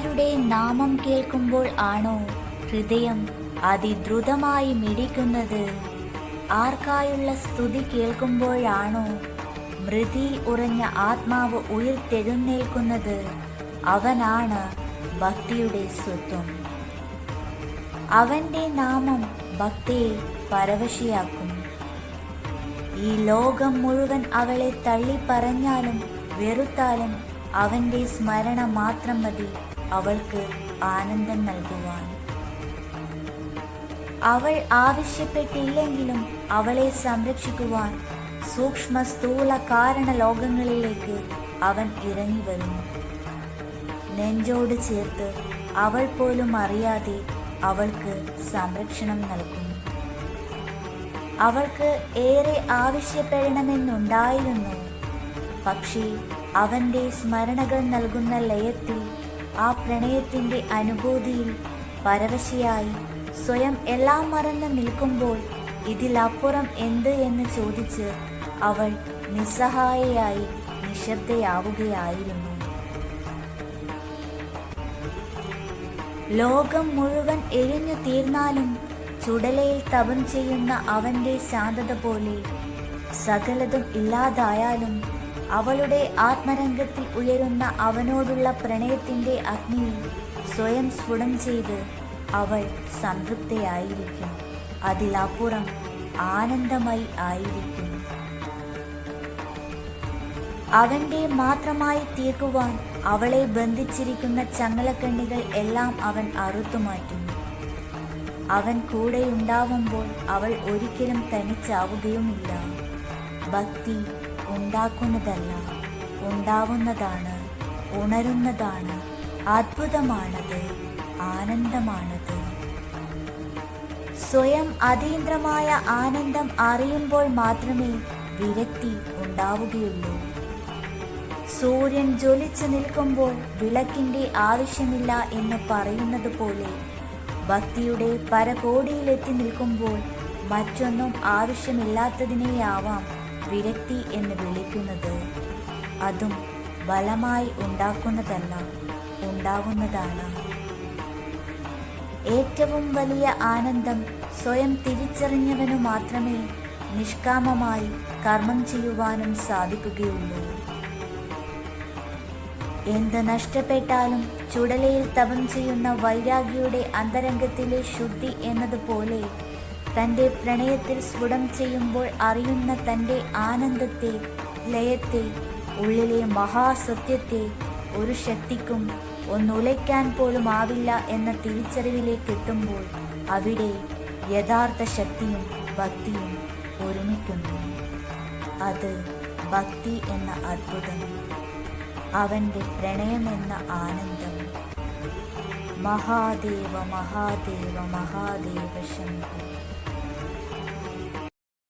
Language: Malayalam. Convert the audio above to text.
ആരുടെ നാമം കേൾക്കുമ്പോൾ ആണോ ഹൃദയം അതിദ്രുതമായി മിടിക്കുന്നത്? ആർക്കായുള്ള സ്തുതി കേൾക്കുമ്പോഴാണോ മൃതിയിൽ ഉറഞ്ഞ ആത്മാവ് ഉയർത്തെഴുന്നേൽക്കുന്നത്? അവനാണ് ഭക്തിയുടെ സ്വത്വം. അവന്റെ നാമം ഭക്തിയെ പരവശിയാക്കും. ഈ ലോകം മുഴുവൻ അവളെ തള്ളിപ്പറഞ്ഞാലും വെറുത്താലും അവന്റെ സ്മരണ മാത്രം മതി. അവൾക്ക് ആനന്ദം നൽകുവാൻ. അവൾ ആവശ്യപ്പെട്ടില്ലെങ്കിലും അവളെ സംരക്ഷിക്കുവാൻ സൂക്ഷ്മ സ്ഥൂല കാരണ ലോകങ്ങളിലേക്ക് അവൻ ഇറങ്ങി വരുന്നു. നെഞ്ചോട് ചേർത്ത് അവൾ പോലും അറിയാതെ അവൾക്ക് സംരക്ഷണം നൽകുന്നു. അവൾക്ക് ഏറെ ആവശ്യപ്പെടണമെന്നുണ്ടായിരുന്നു. പക്ഷേ അവന്റെ സ്മരണകൾ നൽകുന്ന ലയത്തിൽ ആ പ്രണയത്തിന്റെ അനുഭൂതിയിൽ പരവശിയായി സ്വയം എല്ലാം മറന്ന് നിൽക്കുമ്പോൾ ഇതിലപ്പുറം എന്ത് എന്ന് ചോദിച്ച് അവൾ നിസ്സഹായയായി നിശബ്ദയാവുകയായിരുന്നു. ലോകം മുഴുവൻ എരിഞ്ഞു തീർന്നാലും ചുടലയിൽ തപം ചെയ്യുന്ന അവന്റെ ശാന്തത പോലെ സകലതും ഇല്ലാതായാലും അവളുടെ ആത്മരംഗത്തിൽ ഉയരുന്ന അവനോടുള്ള പ്രണയത്തിന്റെ അഗ്നിയിൽ സ്വയം സ്ഫുടം ചെയ്ത് അവൾ സംതൃപ്തയായിരിക്കും. അതിലപ്പുറം ആനന്ദമായി ആയിരിക്കും. അവന്റെ മാത്രമായി തീർക്കുവാൻ അവളെ ബന്ധിച്ചിരിക്കുന്ന ചങ്ങലക്കണ്ണികൾ എല്ലാം അവൻ അറുത്തുമാറ്റുന്നു അവൻ കൂടെയുണ്ടാവുമ്പോൾ അവൾ ഒരിക്കലും തനിച്ചാവുകയുമില്ല. ഭക്തി ഉണ്ടാക്കുന്നതല്ല. ഉണ്ടാവുന്നതാണ് ഉണരുന്നതാണ്. അത്ഭുതമാണത് ആനന്ദമാണത്. സ്വയം അതീന്ദ്രമായ ആനന്ദം അറിയുമ്പോൾ മാത്രമേ വിരക്തി ഉണ്ടാവുകയുള്ളൂ. സൂര്യൻ ജ്വലിച്ചു നിൽക്കുമ്പോൾ വിളക്കിന്റെ ആവശ്യമില്ല എന്ന് പറയുന്നത് പോലെ ഭക്തിയുടെ പരകോടിയിലെത്തി നിൽക്കുമ്പോൾ മറ്റൊന്നും ആവശ്യമില്ലാത്തതിനെയാവാം വിരക്തി എന്ന് വിളിക്കുന്നത് അതും ബലമായി ഉണ്ടാക്കുന്നതല്ല ഉണ്ടാവുന്നതാണ് ഏറ്റവും വലിയ ആനന്ദം സ്വയം തിരിച്ചറിഞ്ഞവനു മാത്രമേ നിഷ്കാമമായി കർമ്മം ചെയ്യുവാനും സാധിക്കുകയുള്ളൂ. എന്ത് നഷ്ടപ്പെട്ടാലും ചുടലയിൽ തപം ചെയ്യുന്ന വൈരാഗിയുടെ അന്തരംഗത്തിലെ ശുദ്ധി എന്നതുപോലെ തന്റെ പ്രണയത്തിൽ സ്ഫുടം ചെയ്യുമ്പോൾ അറിയുന്ന തന്റെ ആനന്ദത്തെ ലയത്തെ ഉള്ളിലെ മഹാസത്യത്തെ ഒരു ശക്തിക്കും ഒന്നുലയ്ക്കാൻ പോലും ആവില്ല എന്ന തിരിച്ചറിവിലേക്ക് എത്തുമ്പോൾ അവിടെ യഥാർത്ഥ ശക്തിയും ഭക്തിയും ഒരുമിക്കുന്നു. അത് ഭക്തി എന്ന അത്ഭുതം അവന്റെ പ്രണയമെന്ന ആനന്ദം. മഹാദേവ മഹാദേവ മഹാദേവ ശംഭു.